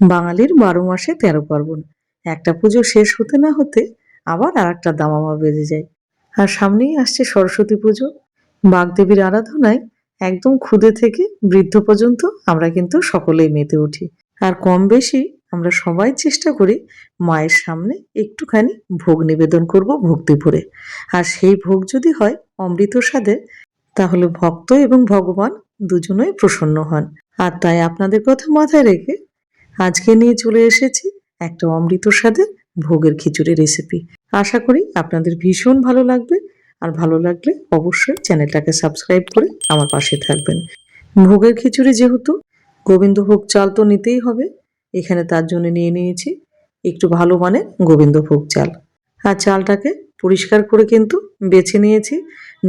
বাঙালির বারো মাসে তেরো পার্বণ। একটা পুজো শেষ হতে না হতে আবার আর একটা দামামা বেজে যায়। আর সামনেই আসছে সরস্বতী পুজো। বাগদেবীর আরাধনায় একদম ক্ষুদে থেকে বৃদ্ধ পর্যন্ত আমরা কিন্তু সকলেই মেতে উঠি। আর কম বেশি আমরা সবাই চেষ্টা করি মায়ের সামনে একটুখানি ভোগ নিবেদন করব ভক্তিপুরে। আর সেই ভোগ যদি হয় অমৃত স্বাদের তাহলে ভক্ত এবং ভগবান দুজনেই প্রসন্ন হন। আর তাই আপনাদের কথা মাথায় রেখে আজকে নিয়ে চলে এসেছি একটা অমৃত স্বাদের ভোগের খিচুড়ি রেসিপি আশা করি আপনাদের ভীষণ ভালো লাগবে, আর ভালো লাগলে অবশ্যই চ্যানেলটাকে সাবস্ক্রাইব করে আমার পাশে থাকবেন। ভোগের খিচুড়ি যেহেতু, গোবিন্দভোগ চাল তো নিতেই হবে, এখানে তার জন্য নিয়ে নিয়েছি একটু ভালো মানের গোবিন্দভোগ চাল। আর চালটাকে পরিষ্কার করে কিন্তু বেছে নিয়েছি,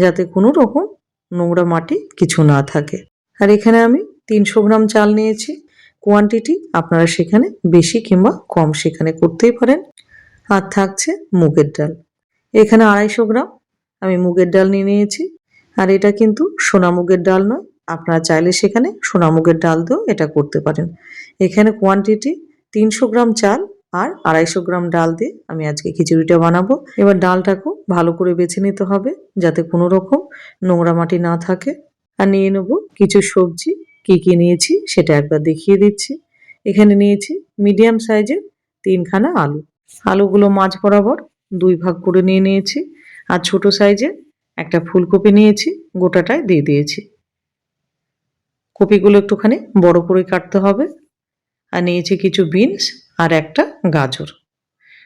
যাতে কোনো রকম নোংরা মাটি কিছু না থাকে। আর এখানে আমি তিনশো গ্রাম চাল নিয়েছি। কোয়ান্টিটি আপনারা সেখানে বেশি কিংবা কম সেখানে করতেই পারেন। আর থাকছে মুগের ডাল। এখানে আড়াইশো গ্রাম। আমি মুগের ডাল নিয়ে নিয়েছি। আর এটা কিন্তু সোনা মুগের ডাল নয়। আপনারা চাইলে সেখানে সোনা মুগের ডাল দিয়েও এটা করতে পারেন। এখানে কোয়ান্টিটি তিনশো গ্রাম চাল আর আড়াইশো গ্রাম ডাল দিয়ে আমি আজকে খিচুড়িটা বানাবো। এবার ডালটাকেও ভালো করে বেছে নিতে হবে যাতে কোনো রকম নোংরা মাটি না থাকে। আর নিয়ে নেব কিছু সবজি। কি কি নিয়েছি সেটা একবার দেখিয়ে দিচ্ছি। এখানে নিয়েছি মিডিয়াম সাইজের তিনখানা আলু। আলুগুলো মাঝ বরাবর দুই ভাগ করে নিয়ে নিয়েছি আর ছোট সাইজের একটা ফুলকপি নিয়েছি, গোটাটায় দিয়ে দিয়েছি। কপিগুলো একটুখানি বড় করে কাটতে হবে। আর নিয়েছি কিছু বিনস আর একটা গাজর।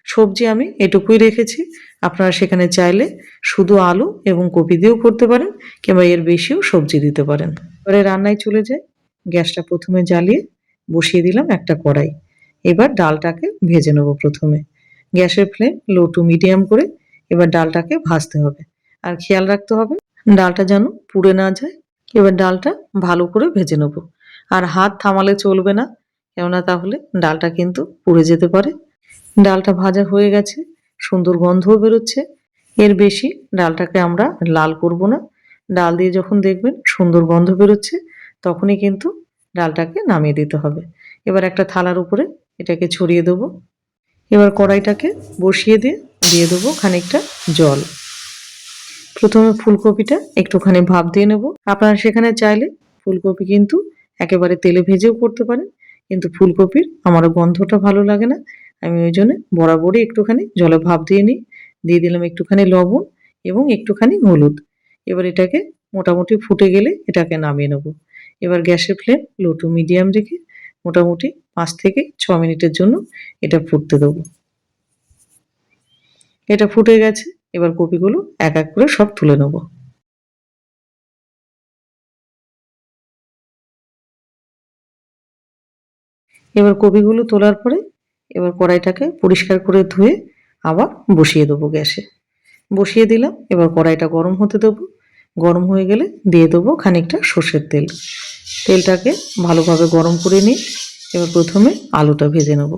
সবজি আমি এটুকুই রেখেছি। আপনারা সেখানে চাইলে শুধু আলু এবং কপি দিয়েও করতে পারেন কিংবা এর বেশিও সবজি দিতে পারেন। এবারে রান্নায় চলে যাই। গ্যাসটা প্রথমে জ্বালিয়ে বসিয়ে দিলাম একটা কড়াই। এবার ডালটাকে ভেজে নেব প্রথমে। গ্যাসের ফ্লেম লো টু মিডিয়াম করে এবার ডালটাকে ভাজতে হবে। আর খেয়াল রাখতে হবে, ডালটা যেন পুড়ে না যায়। এবার ডালটা ভালো করে ভেজে নেব। আর হাত থামালে চলবে না, কেননা তাহলে ডালটা কিন্তু পুড়ে যেতে পারে। ডালটা ভাজা হয়ে গেছে, সুন্দর গন্ধও বেরোচ্ছে। এর বেশি ডালটাকে আমরা লাল করব না। ডাল দিয়ে যখন দেখবেন সুন্দর গন্ধ বেরোচ্ছে তখনই কিন্তু ডালটাকে নামিয়ে দিতে হবে। এবার একটা থালার উপরে এটাকে ছড়িয়ে দেবো। এবার কড়াইটাকে বসিয়ে দিয়ে দিয়ে দেবো খানিকটা জল। প্রথমে ফুলকপিটা একটুখানি ভাপ দিয়ে নেব। আপনারা সেখানে চাইলে ফুলকপি কিন্তু একেবারে তেলে ভেজেও করতে পারেন, কিন্তু ফুলকপির আমার গন্ধটা ভালো লাগে না। আমি ওই জন্য বরাবরই একটুখানি জলে ভাপ দিয়ে নিই। দিয়ে দিলাম একটুখানি লবণ এবং একটুখানি হলুদ। এবার এটাকে মোটামুটি ফুটে গেলে এটাকে নামিয়ে নেব। এবার গ্যাসের ফ্লেম লো টু মিডিয়াম রেখে মোটামুটি পাঁচ থেকে ছ মিনিটের জন্য এটা ফুটতে দেবো। এটা ফুটে গেছে, এবার কপিগুলো এক এক করে সব তুলে নেব। এবার কপিগুলো তোলার পরে এবার কড়াইটাকে পরিষ্কার করে ধুয়ে আবার বসিয়ে দেবো গ্যাসে। বসিয়ে দিলাম, এবার কড়াইটা গরম হতে দেবো। গরম হয়ে গেলে দিয়ে দেবো খানিকটা সর্ষের তেল। তেলটাকে ভালোভাবে গরম করে নিই এবার প্রথমে আলুটা ভেজে নেব।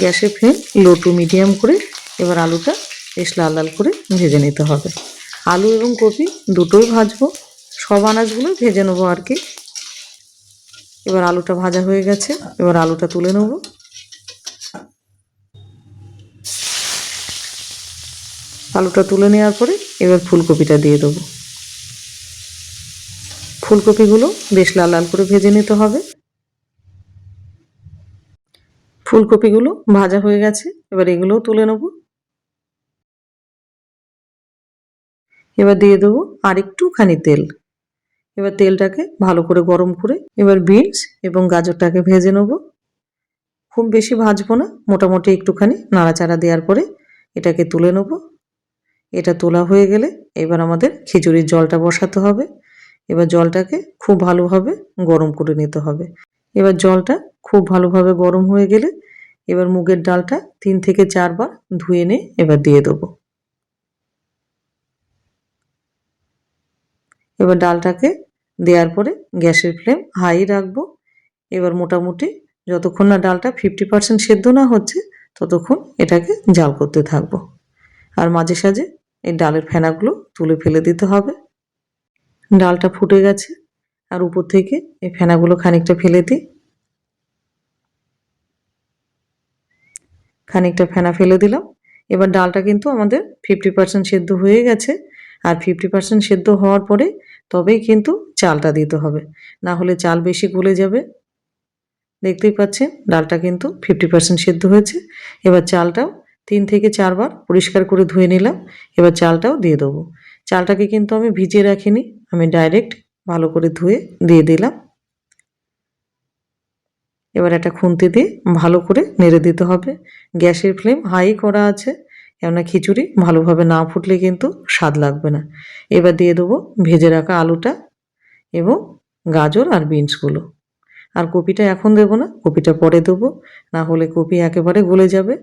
গ্যাসে ফ্লেম লো টু মিডিয়াম করে এবার আলুটা বেশ লাল লাল করে ভেজে নিতে হবে। আলু এবং কপি দুটোই ভাজবো, সব আনাজগুলো ভেজে নেব আর কি। এবার আলুটা ভাজা হয়ে গেছে, এবার আলুটা তুলে নেব। আলুটা তুলে নেওয়ার পরে এবার ফুলকপিটা দিয়ে দেবো। ফুলকপিগুলো বেশ লাল লাল করে ভেজে নিতে হবে। ফুলকপিগুলো ভাজা হয়ে গেছে, এবার এগুলোও তুলে নেব। এবার দিয়ে দেবো আর একটুখানি তেল। এবার তেলটাকে ভালো করে গরম করে এবার বিনস এবং গাজরটাকে ভেজে নেব। খুব বেশি ভাজবো না, মোটামুটি একটুখানি নাড়াচাড়া দেওয়ার পরে এটাকে তুলে নেব। এটা তোলা হয়ে গেলে এবার আমাদের খিচুড়ির জলটা বসাতে হবে। এবার জলটাকে খুব ভালোভাবে গরম করে নিতে হবে। এবার জলটা খুব ভালোভাবে গরম হয়ে গেলে এবার মুগের ডালটা তিন থেকে চারবার ধুয়ে নিয়ে এবার দিয়ে দেবো। এবার ডালটাকে দেওয়ার পরে গ্যাসের ফ্লেম হাই রাখব। এবার মোটামুটি যতক্ষণ না ডালটা ফিফটি পার্সেন্ট সেদ্ধ না হচ্ছে, ততক্ষণ এটাকে জাল করতে থাকব। আর মাঝে সাঝে এই ডালের ফেনাগুলো তুলে ফেলে দিতে হবে। ডালটা ফুটে গেছে, আর উপর থেকে এই ফেনাগুলো খানিকটা ফেলে দিই। খানিকটা ফেনা ফেলে দিলাম। এবার ডালটা কিন্তু আমাদের ফিফটি পার্সেন্ট সেদ্ধ হয়ে গেছে, আর ফিফটি পার্সেন্ট সেদ্ধ হওয়ার পরে তবেই কিন্তু চালটা দিতে হবে। না হলে চাল বেশি গলে যাবে। দেখতেই পাচ্ছেন, ডালটা কিন্তু ফিফটি পার্সেন্ট সেদ্ধ হয়েছে। এবার চালটাও তিন থেকে চারবার পরিষ্কার করে ধুয়ে নিলাম, এবার চালটাও দিয়ে দেবো। চালটাকে কিন্তু আমি ভিজিয়ে রাখিনি, আমি ডাইরেক্ট ভালো করে ধুয়ে দিয়ে দিলাম। এবার একটা খুন্তি দিয়ে ভালো করে নেড়ে দিতে হবে। গ্যাসের ফ্লেম হাই করা আছে, কেননা খিচুড়ি ভালোভাবে না ফুটলে কিন্তু স্বাদ লাগবে না। এবার দিয়ে দেবো ভেজে রাখা আলুটা এবং গাজর আর বিনসগুলো। আর কপিটা এখন দেবো না, কপিটা পরে দেবো, না হলে কপি একেবারে গলে যাবে।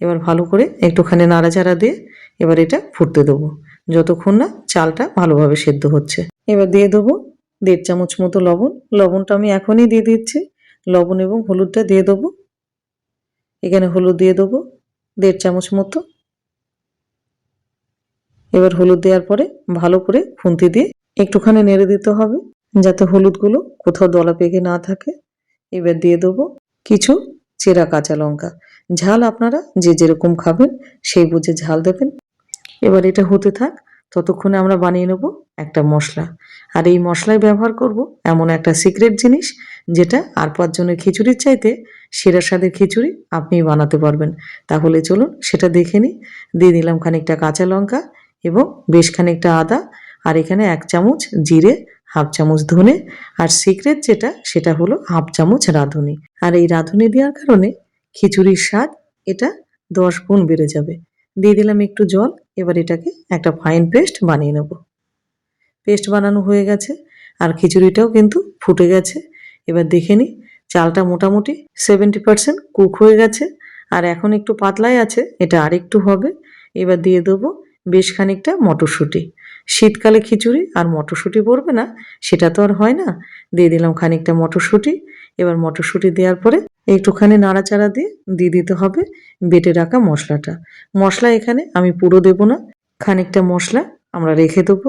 এবার ভালো করে একটুখানি নাড়াচাড়া দিয়ে এবার এটা ফুটতে দেবো। যতক্ষণ না চালটা ভালোভাবে সেদ্ধ হচ্ছে। এবার দিয়ে দেবো দেড় চামচ মতো লবণ। লবণটা আমি এখনই দিয়ে দিচ্ছি। লবণ এবং হলুদটা দিয়ে দেবো। এখানে হলুদ দিয়ে দেবো দেড় চামচ মতো। এবার হলুদ দেওয়ার পরে ভালো করে খুন্তি দিয়ে একটুখানি নেড়ে দিতে হবে। যাতে হলুদগুলো কোথাও দলা পেকে না থাকে। এবার দিয়ে দেবো কিছু চেরা কাঁচা লঙ্কা। ঝাল আপনারা যে যেরকম খাবেন, সেই বুঝে ঝাল দেবেন। এবার এটা হতে থাক, ততক্ষণে আমরা বানিয়ে নেব একটা মশলা। আর এই মশলায় ব্যবহার করব এমন একটা সিক্রেট জিনিস, যেটা আর পাঁচজনের খিচুড়ির চাইতে সেরা স্বাদের খিচুড়ি আপনি বানাতে পারবেন। তাহলে চলুন সেটা দেখে নিই। দিয়ে দিলাম খানিকটা কাঁচা লঙ্কা এবং বেশ খানিকটা আদা, আর এখানে এক চামচ জিরে হাফ চামচ ধনে আর সিক্রেট যেটা, সেটা হলো হাফ চামচ রাঁধুনি। আর এই রাঁধুনি দেওয়ার কারণে খিচুড়ির স্বাদ এটা দশ গুণ বেড়ে যাবে। দিয়ে দিলাম একটু জল, এবার এটাকে একটা ফাইন পেস্ট বানিয়ে নেব। পেস্ট বানানো হয়ে গেছে, আর খিচুড়িটাও কিন্তু ফুটে গেছে। এবার দেখে নিই চালটা মোটামুটি সেভেন্টি পার্সেন্ট কুক হয়ে গেছে, আর এখন একটু পাতলাই আছে, এটা আরেকটু হবে। এবার দিয়ে দেবো বেশ খানিকটা মটরশুঁটি। শীতকালে খিচুড়ি আর মটরশুঁটি পড়বে না, সেটা তো আর হয় না। দিয়ে দিলাম খানিকটা মটরশুঁটি। এবার মটরশুঁটি দেওয়ার পরে একটুখানি নাড়াচাড়া দিয়ে দিয়ে দিতে হবে বেটে রাখা মশলাটা। মশলা এখানে আমি পুরো দেবো না, খানিকটা মশলা আমরা রেখে দেবো।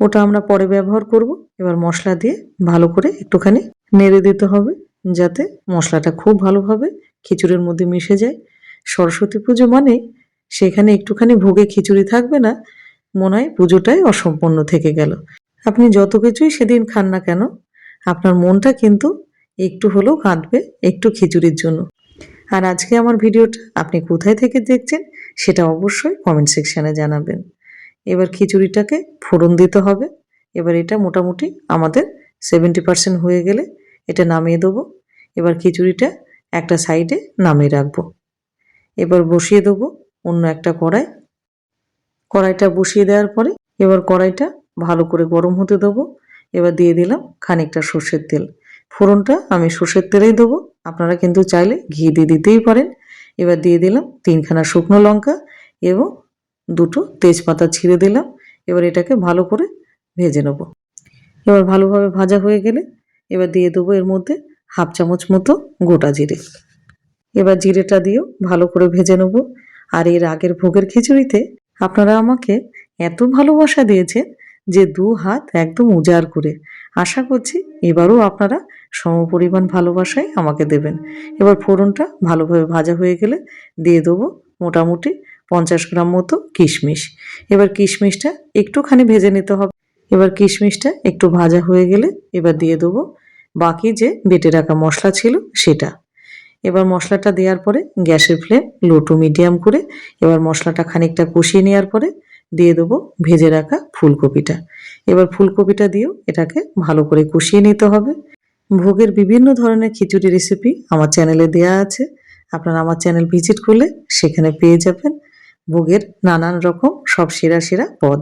ওটা আমরা পরে ব্যবহার করব। এবার মশলা দিয়ে ভালো করে একটুখানি নেড়ে দিতে হবে যাতে মশলাটা খুব ভালোভাবে খিচুড়ির মধ্যে মিশে যায়। সরস্বতী পুজো মানে সেখানে একটুখানি ভোগে খিচুড়ি থাকবে না মনে হয় পুজোটাই অসম্পূর্ণ থেকে গেল। আপনি যত কিছুই সেদিন খান না কেন, আপনার মনটা কিন্তু একটু হলেও কাঁদবে, একটু খিচুড়ির জন্য। আর আজকে আমার ভিডিওটা আপনি কোথায় থেকে দেখছেন, সেটা অবশ্যই কমেন্ট সেকশানে জানাবেন। এবার খিচুড়িটাকে ফোড়ন দিতে হবে। এবার এটা মোটামুটি আমাদের সেভেন্টি পার্সেন্ট হয়ে গেলে এটা নামিয়ে দেবো। এবার খিচুড়িটা একটা সাইডে নামিয়ে রাখব। এবার বসিয়ে দেবো অন্য একটা কড়াই। কড়াইটা বসিয়ে দেওয়ার পরে এবার কড়াইটা ভালো করে গরম হতে দেবো। এবার দিয়ে দিলাম খানিকটা সর্ষের তেল। ফোড়নটা আমি সর্ষের তেলেই দেবো। আপনারা কিন্তু চাইলে ঘি দিয়ে দিতেই পারেন। এবার দিয়ে দিলাম তিনখানা শুকনো লঙ্কা এবং দুটো তেজপাতা ছিঁড়ে দিলাম। এবার এটাকে ভালো করে ভেজে নেব। এবার ভালোভাবে ভাজা হয়ে গেলে এবার দিয়ে দেবো এর মধ্যে হাফ চামচ মতো গোটা জিরে। এবার জিরেটা দিয়েও ভালো করে ভেজে নেব। আর এর আগের ভোগের খিচুড়িতে আপনারা আমাকে এত ভালোবাসা দিয়েছেন যে দু হাত একদম উজাড় করে। আশা করছি এবারও আপনারা সমপরিমাণ ভালোবাসায় আমাকে দেবেন। এবার ফোড়নটা ভালোভাবে ভাজা হয়ে গেলে দিয়ে দেবো মোটামুটি পঞ্চাশ গ্রাম মতো কিশমিশ। এবার কিশমিশটা একটুখানি ভেজে নিতে হবে। এবার কিশমিশটা একটু ভাজা হয়ে গেলে এবার দিয়ে দেবো বাকি যে বেটে রাখা মশলা ছিল সেটা। এবার মশলাটা দেওয়ার পরে গ্যাসের ফ্লেম লো টু মিডিয়াম করে এবার মশলাটা খানিকটা কষিয়ে নেওয়ার পরে দিয়ে দেবো ভেজে রাখা ফুলকপিটা। এবার ফুলকপিটা দিয়েও এটাকে ভালো করে কষিয়ে নিতে হবে। ভোগের বিভিন্ন ধরনের খিচুড়ি রেসিপি আমার চ্যানেলে দেয়া আছে। আপনারা আমার চ্যানেল ভিজিট করলে সেখানে পেয়ে যাবেন। ভোগের নানান রকম সব সেরা সেরা পদ।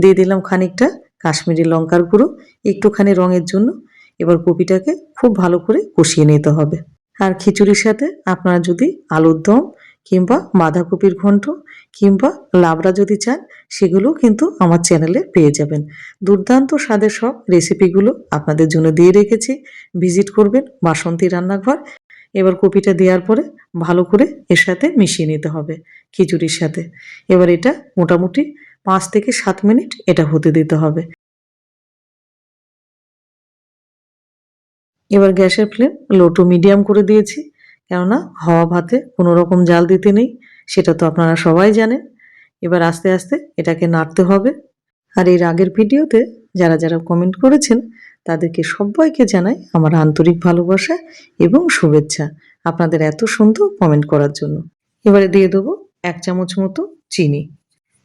দিয়ে দিলাম খানিকটা কাশ্মীরি লঙ্কার গুঁড়ো, একটুখানি রঙের জন্য। এবার কপিটাকে খুব ভালো করে কষিয়ে নিতে হবে। আর খিচুড়ির সাথে আপনারা যদি আলুর দম কিংবা বাঁধাকপির ঘন্ট কিংবা লাবড়া যদি চান সেগুলো কিন্তু আমার চ্যানেলে পেয়ে যাবেন। দুর্দান্ত স্বাদের সব রেসিপিগুলো আপনাদের জন্য দিয়ে রেখেছি। ভিজিট করবেন বাসন্তী রান্নাঘর। এবার কপিটা দেওয়ার পরে ভালো করে এর সাথে মিশিয়ে নিতে হবে খিচুড়ির সাথে। এবার এটা মোটামুটি পাঁচ থেকে সাত মিনিট এটা হতে দিতে হবে। এবার গ্যাসের ফ্লেম লো টু মিডিয়াম করে দিয়েছি। কেননা হাওয়া ভাতে কোনো রকম জাল দিতে নেই, সেটা তো আপনারা সবাই জানেন। এবার আস্তে আস্তে এটাকে নাড়তে হবে। আর এর আগের ভিডিওতে যারা যারা কমেন্ট করেছেন, তাদেরকে সবাইকে জানাই আমার আন্তরিক ভালোবাসা এবং শুভেচ্ছা আপনাদের এত সুন্দর কমেন্ট করার জন্য। এবারে দিয়ে দেবো এক চামচ মতো চিনি।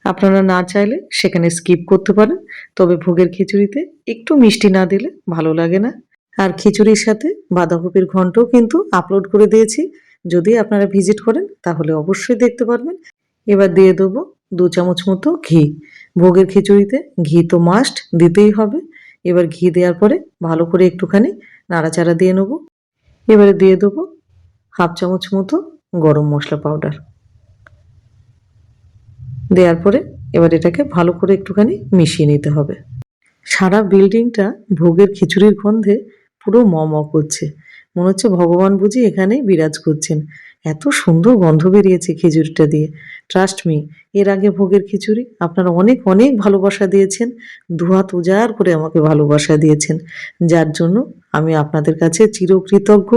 আপনারা না চাইলে সেখানে স্কিপ করতে পারেন, তবে ভোগের খিচুড়িতে একটু মিষ্টি না দিলে ভালো লাগে না। আর খিচুড়ির সাথে বাঁধাকপির ঘন্টও কিন্তু আপলোড করে দিয়েছি। যদি আপনারা ভিজিট করেন, তাহলে অবশ্যই দেখতে পারবেন। এবার দিয়ে দেবো দু চামচ মতো ঘি। ভোগের খিচুড়িতে ঘি তো মাস্ট দিতেই হবে। এবার ঘি দেওয়ার পরে ভালো করে একটুখানি নাড়াচাড়া দিয়ে নেব। এবারে দিয়ে দেবো হাফ চামচ মতো গরম মশলা পাউডার দেওয়ার পরে এবার এটাকে ভালো করে একটুখানি মিশিয়ে নিতে হবে। সারা বিল্ডিংটা ভোগের খিচুড়ির গন্ধে পুরো ম করছে। মনে হচ্ছে ভগবান বুঝি এখানেই বিরাজ করছেন। এত সুন্দর গন্ধ বেরিয়েছে খিচুড়িটা দিয়ে। ট্রাস্ট মি এর আগে ভোগের খিচুড়ি আপনারা অনেক অনেক ভালোবাসা দিয়েছেন। দুহাত উজাড় করে আমাকে ভালোবাসা দিয়েছেন। যার জন্য আমি আপনাদের কাছে চিরকৃতজ্ঞ,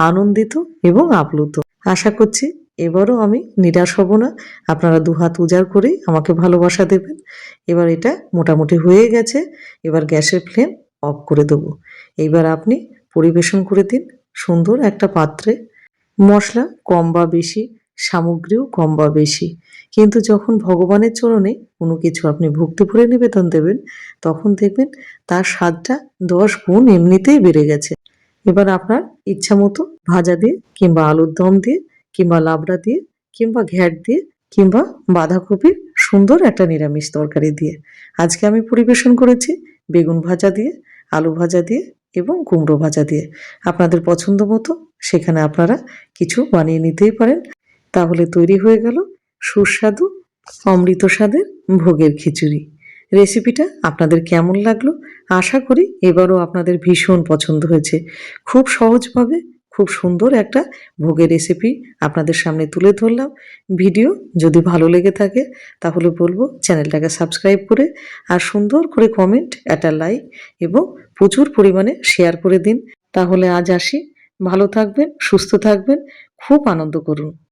আনন্দিত এবং আপ্লুত। আশা করছি এবারও আমি নিরাশ হব না। আপনারা দুহাত উজাড় করেই আমাকে ভালোবাসা দেবেন। এবার এটা মোটামুটি হয়ে গেছে। এবার গ্যাসের ফ্লেম অফ করে দেবো। এইবার আপনি পরিবেশন করে দিন, সুন্দর একটা পাত্রে। মশলা কম বা বেশি, সামগ্রীও কম বা বেশি। কিন্তু যখন ভগবানের চরণে কোনো কিছু আপনি ভক্তি ভরে নিবেদন দেবেন, তখন দেখবেন তার স্বাদটা দশ গুণ এমনিতেই বেড়ে গেছে। এবার আপনার ইচ্ছা মতো ভাজা দিয়ে কিংবা আলুর দম দিয়ে কিংবা লাবড়া দিয়ে কিংবা ঘ্যাট দিয়ে কিংবা বাঁধাকপির সুন্দর একটা নিরামিষ তরকারি দিয়ে। আজকে আমি পরিবেশন করেছি বেগুন ভাজা দিয়ে আলু ভাজা দিয়ে এবং কুমড়ো ভাজা দিয়ে। আপনাদের পছন্দ মতো সেখানে আপনারা কিছু বানিয়ে নিতেই পারেন। তাহলে তৈরি হয়ে গেল সুস্বাদু অমৃত স্বাদের ভোগের খিচুড়ি। রেসিপিটা আপনাদের কেমন লাগল? আশা করি এবারও আপনাদের ভীষণ পছন্দ হয়েছে। খুব সহজভাবে খুব সুন্দর একটা ভোগের রেসিপি আপনাদের সামনে তুলে ধরলাম। ভিডিও যদি ভালো লেগে থাকে, তাহলে বলব চ্যানেলটাকে সাবস্ক্রাইব করে আর সুন্দর করে কমেন্ট একটা লাইক এবং প্রচুর পরিমাণে শেয়ার করে দিন। তাহলে আজ আসি। ভালো থাকবেন, সুস্থ থাকবেন, খুব আনন্দ করুন।